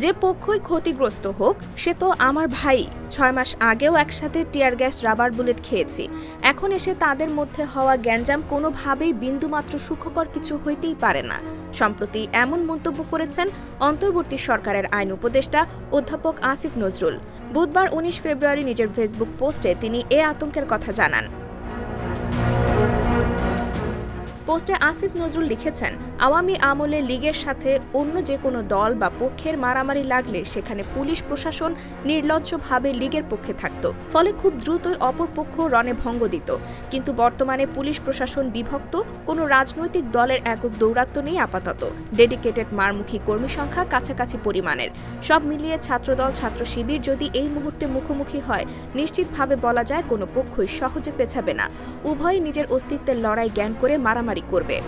যে পক্ষই ক্ষতিগ্রস্ত হোক, সে তো আমার ভাই। ছয় মাস আগেও একসাথে টিয়ার গ্যাস রাবার বুলেট খেয়েছি। এখন এসে তাদের মধ্যে হওয়া গ্যাঞ্জাম কোনোভাবেই বিন্দুমাত্র সুখকর কিছু হইতেই পারে না। সম্প্রতি এমন মন্তব্য করেছেন অন্তর্বর্তী সরকারের আইন উপদেষ্টা অধ্যাপক আসিফ নজরুল। বুধবার উনিশ ফেব্রুয়ারি নিজের ফেসবুক পোস্টে তিনি এ আতঙ্কের কথা জানান। পোস্টে আসিফ নজরুল লিখেছেন, আওয়ামী আমলে লীগের সাথে অন্য যে কোনো দল বা পক্ষের মারামারি লাগলে সেখানে পুলিশ প্রশাসন নির্লজ্জভাবে লীগের পক্ষে থাকত, ফলে খুব দ্রুতই অপর পক্ষ রণে ভঙ্গ দিত। কিন্তু বর্তমানে পুলিশ প্রশাসন বিভক্ত, কোনো রাজনৈতিক দলের একক দৌরাত্ম্য নেই আপাতত। ডেডিকেটেড মারমুখী কর্মী সংখ্যা কাছাকাছি পরিমাণের। সব মিলিয়ে ছাত্রদল, ছাত্র শিবির যদি এই মুহূর্তে মুখোমুখি হয়, নিশ্চিতভাবে বলা যায় কোনো পক্ষই সহজে পেছাবে না। উভয়ই নিজের অস্তিত্বের লড়াই জ্ঞান করে মারামারি করবে।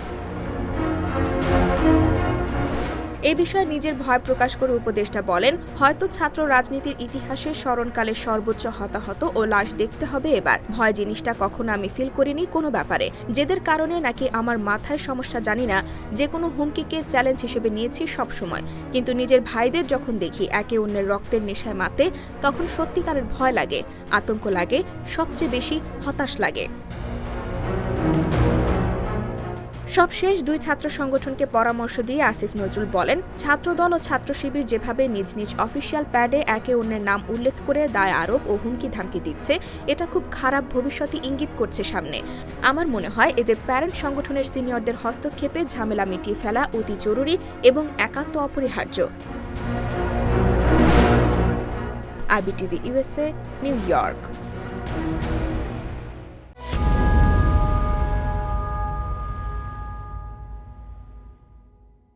এ বিষয়ে নিজের ভয় প্রকাশ করে উপদেষ্টা বলেন, হয়তো ছাত্র রাজনীতির ইতিহাসে স্মরণকালে সর্বোচ্চ হতাহত ও লাশ দেখতে হবে এবার। ভয় জিনিসটা কখনো আমি ফিল করিনি কোনো ব্যাপারে। যেদের কারণে নাকি আমার মাথায় সমস্যা জানি না যে কোনো হুমকিকে চ্যালেঞ্জ হিসেবে নিয়েছি সব সময় কিন্তু নিজের ভাইদের যখন দেখি একে অন্যের রক্তের নেশায় মাতে তখন সত্যিকারের ভয় লাগে, আতঙ্ক লাগে, সবচেয়ে বেশি হতাশ লাগে। সবশেষ দুই ছাত্র সংগঠনকে পরামর্শ দিয়ে আসিফ নজরুল বলেন, ছাত্রদল ও ছাত্র শিবির যেভাবে নিজ নিজ অফিসিয়াল প্যাডে একে অন্যের নাম উল্লেখ করে দায় আরোপ ও হুমকি ধামকি দিচ্ছে, এটা খুব খারাপ ভবিষ্যতে ইঙ্গিত করছে সামনে। আমার মনে হয় এদের প্যারেন্ট সংগঠনের সিনিয়রদের হস্তক্ষেপে ঝামেলা মিটিয়ে ফেলা অতি জরুরি এবং একান্ত অপরিহার্য। IBTV USA New York.